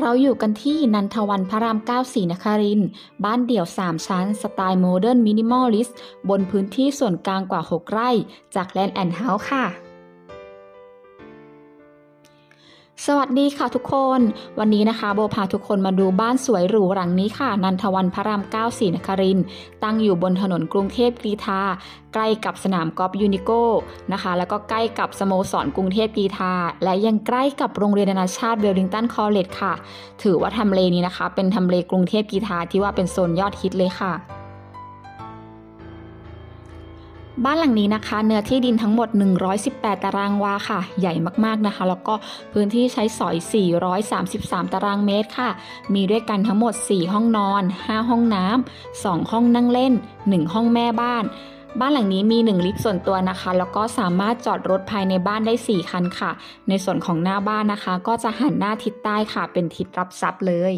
เราอยู่กันที่นันทวันพระราม9ศรีนคริน บ้านเดี่ยว 3 ชั้น สไตล์โมเดิร์นมินิมอลลิสต์บนพื้นที่ส่วนกลางกว่า 6 ไร่ จากแลนด์แอนด์เฮาส์ค่ะ สวัสดีค่ะทุกคน วันนี้นะคะ โบพาทุกคนมาดูบ้านสวยหรูหลังนี้ค่ะ นันทวันพระราม9ศรีนครินต์ตั้งอยู่บนถนนกรุงเทพกรีฑาใกล้กับสนามกอล์ฟยูนิโก้นะคะ แล้วก็ใกล้กับสโมสรกรุงเทพกรีฑาและยังใกล้กับโรงเรียนนานาชาติเวลลิงตันคอลเลจค่ะ ถือว่าทำเลนี้นะคะ เป็นทำเลกรุงเทพกรีฑาที่ว่าเป็นโซนยอดฮิตเลยค่ะ บ้านหลังนี้นะคะ เนื้อที่ดินทั้งหมด 118 ตารางวาค่ะ ใหญ่มากๆนะคะ แล้วก็พื้นที่ใช้สอย 433 ตารางเมตรค่ะ มีด้วยกันทั้งหมด 4 ห้องนอน 5 ห้องน้ำ 2 ห้องนั่งเล่น 1 ห้องแม่บ้าน บ้านหลังนี้มี 1 ลิฟต์ส่วนตัวนะคะ แล้วก็สามารถจอดรถภายในบ้านได้ 4 คันค่ะ ในส่วนของหน้าบ้านนะคะ ก็จะหันหน้าทิศใต้ค่ะ เป็นทิศรับทรัพย์เลย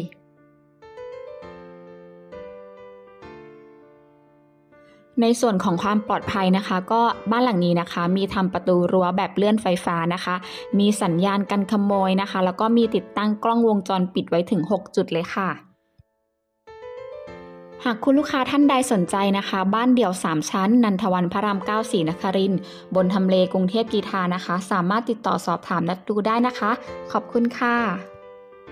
ในส่วนของความปลอดภัยนะคะ ก็บ้านหลังนี้นะคะ มีทำประตูรั้วแบบเลื่อนไฟฟ้านะคะ มีสัญญาณกันขโมยนะคะ แล้วก็มีติดตั้งกล้องวงจรปิดไว้ถึง 6 จุดเลยค่ะหากคุณลูกค้าท่านใดสนใจนะคะ บ้านเดี่ยว 3 ชั้น นันทวันพระราม9ศรีนครินบนทำเลกรุงเทพกีทานะคะ สามารถติดต่อสอบถามนัดดูได้นะคะ ขอบคุณค่ะ